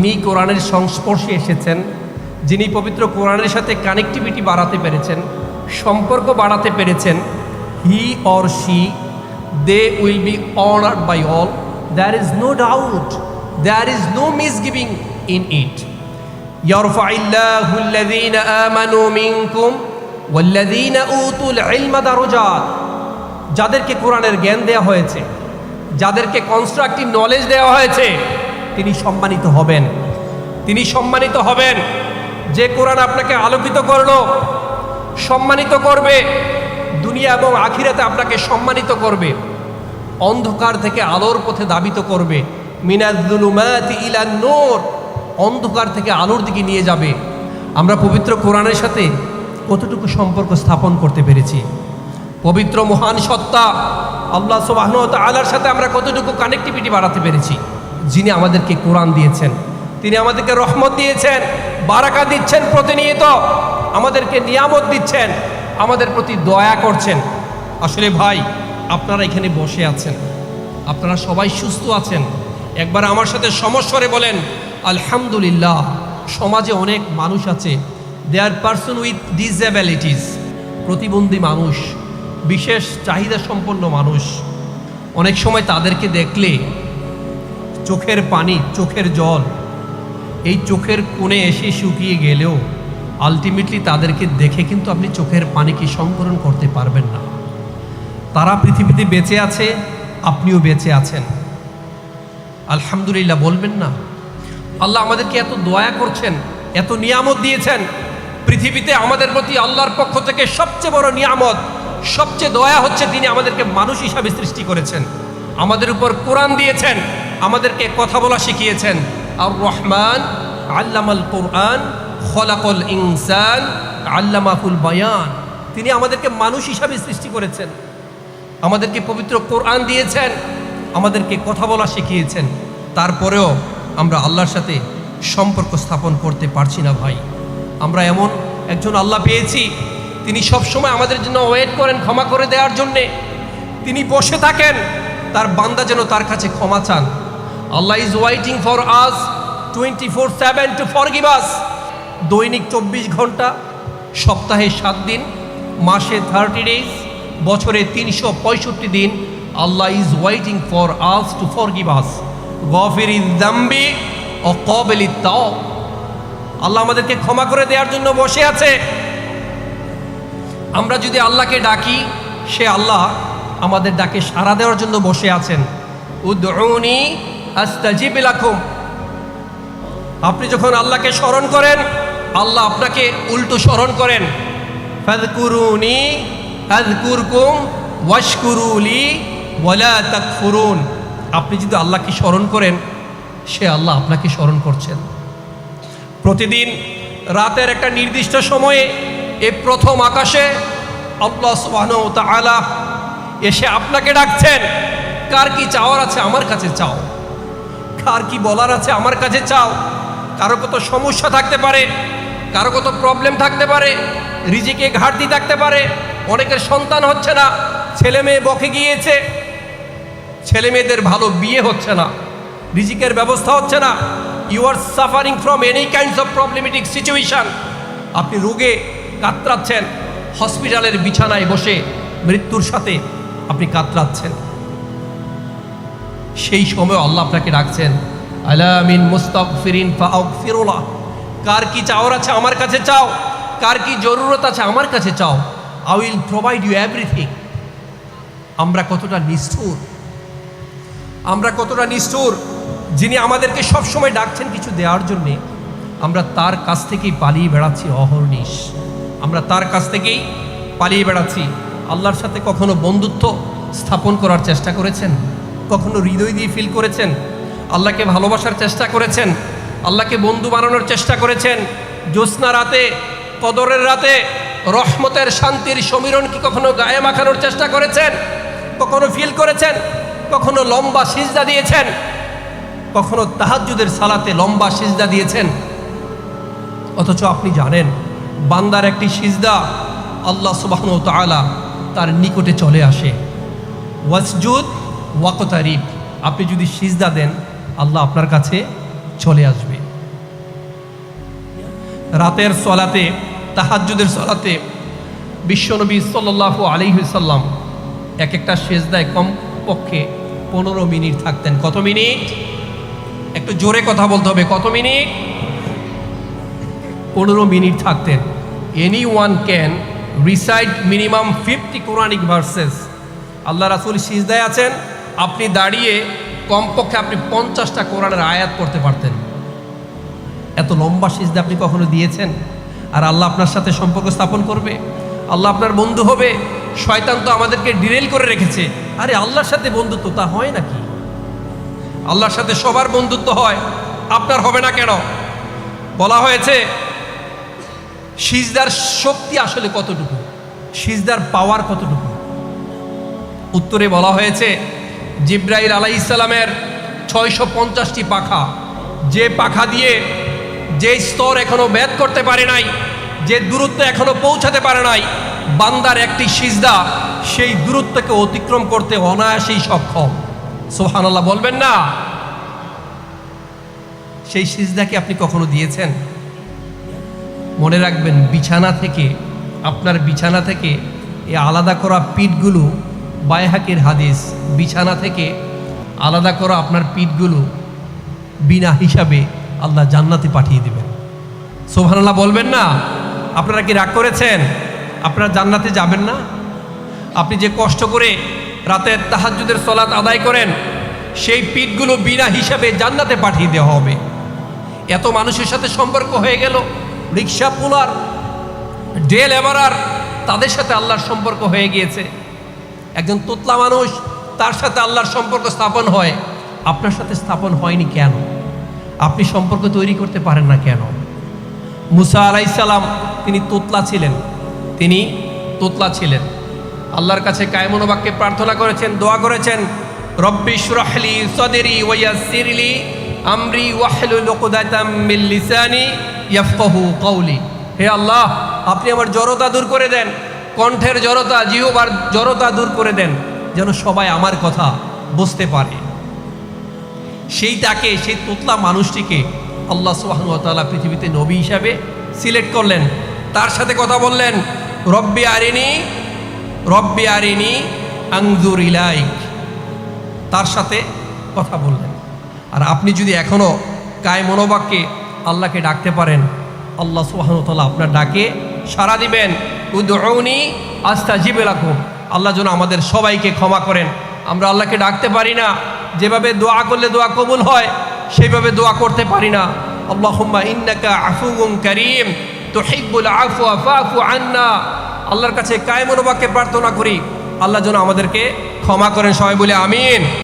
যিনি কোরআনের সংস্পর্শে এসেছেন যিনি পবিত্র কোরআনের সাথে কানেক্টিভিটি বাড়াতে পেরেছেন সম্পর্ক বাড়াতে পেরেছেন he or she they will be honoured by all there is no doubt there is no misgiving in it يرفع الله الذين آمنوا منكم والذين أوتوا العلم درجات যাদেরকে কোরআনের জ্ঞান দেওয়া হয়েছে যাদেরকে কনস্ট্রাকটিভ নলেজ দেওয়া হয়েছে তিনি সম্মানিত হবেন। তিনি সম্মানিত হবেন। যে কোরআন আপনাকে আলোকিত করল, সম্মানিত করবে। দুনিয়া এবং আখিরাতে আপনাকে সম্মানিত করবে। অন্ধকার থেকে আলোর পথে দাবিত করবে। মিনাজুলুমাতি নূর, অন্ধকার থেকে আলোর দিকে নিয়ে যাবে। আমরা পবিত্র কোরআনের সাথে কতটুকু সম্পর্ক স্থাপন করতে পেরেছি? পবিত্র মহান সত্তা, আল্লাহ সুবাহন আলার সাথে আমরা কতটুকু কানেক্টিভিটি বাড়াতে পেরেছি? যিনি আমাদেরকে কোরআন দিয়েছেন। তিনি আমাদেরকে রহমত দিয়েছেন, বারাকা দিচ্ছেন প্রতিনিয়ত, আমাদেরকে নিয়ামত দিচ্ছেন, আমাদের প্রতি দয়া করছেন। আসলে ভাই, আপনারা এখানে বসে আছেন। আপনারা সবাই সুস্থ আছেন। একবার আমার সাথে সমস্বরে বলেন, আলহামদুলিল্লাহ, সমাজে অনেক মানুষ আছে they are person with disabilities প্রতিবন্ধী মানুষ, বিশেষ চাহিদা সম্পন্ন মানুষ। অনেক সময় তাদেরকে দেখলে চোখের পানি, চোখের জল। এই চোখের কোণে এসে শুকিয়ে গেলেও আলটিমেটলি তাদেরকে দেখে কিন্তু আপনি চোখের পানিকে সংকলন করতে পারবেন না। তারা পৃথিবীতে বেঁচে আছে, আপনিও বেঁচে আছেন। আলহামদুলিল্লাহ বলবেন না। আল্লাহ আমাদেরকে এত দয়া করছেন, এত নিয়ামত দিয়েছেন। পৃথিবীতে আমাদের প্রতি আল্লাহর পক্ষ থেকে সবচেয়ে বড় নিয়ামত, সবচেয়ে দয়া হচ্ছে তিনি আমাদেরকে মানুষ হিসাবে সৃষ্টি করেছেন। আমাদের উপর কোরআন দিয়েছেন, আমাদেরকে কথা বলা শিখিয়েছেন। আর রহমান আল্লামাল কোরআন, খলাকল ইনসান আল্লামাহুল বায়ান। তিনি আমাদেরকে মানুষ হিসাবে সৃষ্টি করেছেন। আমাদেরকে পবিত্র কোরআন দিয়েছেন, আমাদেরকে কথা বলা শিখিয়েছেন। তারপরেও আমরা আল্লাহর সাথে সম্পর্ক স্থাপন করতে পারছি না ভাই। আমরা এমন একজন আল্লাহ পেয়েছি, তিনি সবসময় আমাদের জন্য ওয়েট করেন ক্ষমা করে দেওয়ার জন্যে। তিনি বসে থাকেন তার বান্দা যেন তার কাছে ক্ষমা চান। Allah is waiting for us twenty four seven to for us দৈনিক চব্বিশ ঘণ্টা, সপ্তাহে সাত দিন, মাসে থার্টি ডেজ বছরে তিনশো পঁয়ষট্টি দিন। Allah is waiting for us to forgive us গফির দাম্বি ও কবেলি তাও আল্লাহ আমাদেরকে ক্ষমা করে দেওয়ার জন্য বসে আছে। আমরা যদি আল্লাহকে ডাকি, সে আল্লাহ আমাদের ডাকে সাড়া দেওয়ার জন্য বসে আছেন। উদ্রৌনি আস্তাজিব লাকুম। আপনি যখন আল্লাহকে স্মরণ করেন, আল্লাহ আপনাকে উল্টো স্মরণ করেন। ফাদকুরুনি আযকুরকুম ওয়াশকুরুলি ওয়ালা তাকফুরুন। আপনি যদি আল্লাহকে স্মরণ করেন, সে আল্লাহ আপনাকে স্মরণ করছেন। প্রতিদিন রাতের একটা নির্দিষ্ট সময়ে এ প্রথম আকাশে আল্লাহ সুবহানাহু ওয়া তাআলা এসে আপনাকে ডাকছেন। কার কি চাওয়ার আছে আমার কাছে চাও। কার কি বলার আছে আমার কাছে চাও। কারও কত সমস্যা থাকতে পারে, কারও কত প্রবলেম থাকতে পারে, রিজিকে ঘাটতি থাকতে পারে, অনেকের সন্তান হচ্ছে না, ছেলে মেয়ে বকে গিয়েছে, ছেলে মেয়েদের ভালো বিয়ে হচ্ছে না, রিজিকের ব্যবস্থা হচ্ছে না। You are suffering from any kinds of problematic situation আপনি রোগে কাতরাচ্ছেন হসপিটালের বিছানায় বসে মৃত্যুর সাথে আপনি কাতরাচ্ছেন। সেই সময় আল্লাহ আপনাকে ডাকছেন আলামিন মুস্তাগফিরিন ফাগফিরুলা। কার কি চাওয়ার আছে আমার কাছে চাও? কার কি জরুরত আছে আমার কাছে চাও? I will provide you everything আমরা কতটা নিষ্ঠুর। আমরা কতটা নিষ্ঠুর যিনি আমাদেরকে সবসময় ডাকছেন কিছু দেওয়ার জন্যে। আমরা তার কাছ থেকেই পালিয়ে বেড়াচ্ছি, অহর্নিশ। আমরা তার কাছ থেকেই পালিয়ে বেড়াচ্ছি। আল্লাহর সাথে কখনো বন্ধুত্ব স্থাপন করার চেষ্টা করেছেন? কখনো হৃদয় দিয়ে ফিল করেছেন? আল্লাহকে ভালোবাসার চেষ্টা করেছেন? আল্লাহকে বন্ধু বানানোর চেষ্টা করেছেন? জ্যোৎস্না রাতে, কদরের রাতে, রহমতের শান্তির সমীরণ কি কখনো গায়ে মাখানোর চেষ্টা করেছেন? কখনো ফিল করেছেন? কখনো লম্বা সিজদা দিয়েছেন? কখনো তাহাজ্জুদের সালাতে লম্বা সিজদা দিয়েছেন? অথচ আপনি জানেন, বান্দার একটি সিজদা আল্লাহ সুবাহন তালা তার নিকটে চলে আসে। ওয়াসজুদ ওয়াকতারিফ আপনি যদি সিজদা দেন, আল্লাহ আপনার কাছে চলে আসবে। রাতের সলাতে, তাহাজ্জুদের সলাতে বিশ্বনবী সাল্লাল্লাহু আলাইহি সাল্লাম এক একটা সেজদায় কম পক্ষে পনেরো মিনিট থাকতেন। কত মিনিট? একটু জোরে কথা বলতে হবে। কত মিনিট? পনেরো মিনিট থাকতেন। Anyone can recite minimum fifty Quranic verses Allah রাসুল সিজদায় আছেন, আপনি দাঁড়িয়ে কমপক্ষে আপনি পঞ্চাশটা কোরআনের আয়াত করতে পারতেন। এত লম্বা সিজদা আপনি কখনো দিয়েছেন? আর আল্লাহ আপনার সাথে সম্পর্ক স্থাপন করবে, আল্লাহ আপনার বন্ধু হবে, শয়তান তো আমাদেরকে ডিরেল করে রেখেছে। আরে আল্লাহর সাথে বন্ধুত্ব, তা হয় নাকি? আল্লাহর সাথে সবার বন্ধুত্ব হয়, আপনার হবে না কেন? বলা হয়েছে সিজদার শক্তি আসলে কতটুকু? সিজদার পাওয়ার কতটুকু? উত্তরে বলা হয়েছে, জিব্রাইল আলাই ইসলামের ছয়শো পঞ্চাশটি পাখা। যে পাখা দিয়ে যে স্তর এখনও ভেদ করতে পারে নাই, যে দূরত্ব এখনও পৌঁছাতে পারে নাই, বান্দার একটি সিজদা সেই দূরত্বকে অতিক্রম করতে অনায়াসেই সক্ষম। সোহানাল্লাহ বলবেন না? সেই সিজদাকে আপনি কখনো দিয়েছেন? মনে রাখবেন, বিছানা থেকে, আপনার বিছানা থেকে এই আলাদা করা পিঠগুলো, বায়হাকের হাদিস, বিছানা থেকে আলাদা করা আপনার পিঠগুলো বিনা হিসাবে আল্লাহ জান্নাতে পাঠিয়ে দেবেন। সোভানাল্লাহ বলবেন না? আপনারা কি রাগ করেছেন? আপনারা জান্নাতে যাবেন না? আপনি যে কষ্ট করে রাতের তাহাজ্জুদের সলাৎ আদায় করেন, সেই পিঠগুলো বিনা হিসাবে জান্নাতে পাঠিয়ে দেওয়া হবে। এত মানুষের সাথে সম্পর্ক হয়ে গেল। রিক্সা পুলার ডে লেবারার তাদের সাথে আল্লাহর সম্পর্ক হয়ে গিয়েছে। একজন তোতলা মানুষ, তার সাথে আল্লাহর সম্পর্ক স্থাপন হয়। আপনার সাথে স্থাপন হয়নি কেন? আপনি সম্পর্ক তৈরি করতে পারেন না কেন? মুসা আলাইসাল্লাম তিনি তোতলা ছিলেন। তিনি তোতলা ছিলেন। আল্লাহর কাছে কায়মনোবাক্যে প্রার্থনা করেছেন, দোয়া করেছেন, রব্বি সুরাহলি সদেরি ওয়াসিরলি আমরি ওয়াহলু লোকদাতাম মিল লিসানি ইয়াফকাহু কওলি। হে আল্লাহ, আপনি আমার জড়তা দূর করে দেন। কণ্ঠের জড়তা, জিহবার জড়তা দূর করে দেন, যেন সবাই আমার কথা বুঝতে পারে। সেই তাকে সেই তোতলা মানুষটিকে আল্লাহ সুবাহতাল্লাহ পৃথিবীতে নবী হিসাবে সিলেক্ট করলেন। তার সাথে কথা বললেন, রব্বি আরিনি রব্বি আরিনি আংজুর ইলাইক। তার সাথে কথা বললেন। আর আপনি যদি এখনও কায় মনোবাক্যে আল্লাহকে ডাকতে পারেন। আল্লাহ সুবাহতাল্লাহ আপনার ডাকে সাড়া দিবেন। উদৌনি আস্থা জিবে রাখুন আল্লাহ যেন আমাদের সবাইকে ক্ষমা করেন। আমরা আল্লাহকে ডাকতে পারি না। যেভাবে দোয়া করলে দোয়া কবুল হয়, সেইভাবে দোয়া করতে পারি না। আল্লাহুম্মা ইন্নাকা আফুগুন করিম। তুহিব্বুল আফওয়া আফু আন্না। আল্লাহর কাছে কায় মনোবাক্যে প্রার্থনা করি। আল্লাহ যেন আমাদেরকে ক্ষমা করেন। সবাই বলে আমিন।